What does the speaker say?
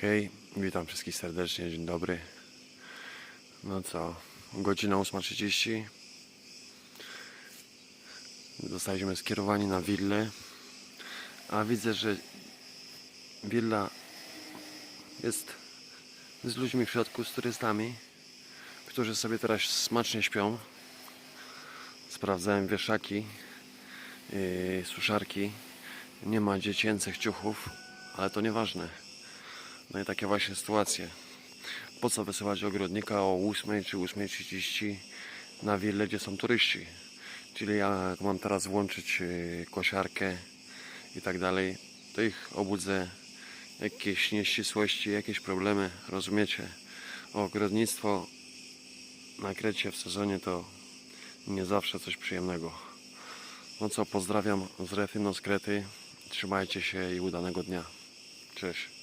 Hej, witam wszystkich serdecznie, dzień dobry. No co, godzina 8.30. Zostaliśmy skierowani na willę, a widzę, że willa jest z ludźmi w środku, z turystami, którzy sobie teraz smacznie śpią. Sprawdzałem wieszaki, yy, suszarki. Nie ma dziecięcych ciuchów, ale to nieważne. No i takie właśnie sytuacje. Po co wysyłać ogrodnika o 8 czy 8.30 na willę, gdzie są turyści? Czyli ja jak mam teraz włączyć yy, kosiarkę i tak dalej, to ich obudzę jakieś nieścisłości, jakieś problemy, rozumiecie? Ogrodnictwo na Krecie w sezonie to nie zawsze coś przyjemnego. No co, pozdrawiam z Refinos Krety. Trzymajcie się i udanego dnia. Cześć.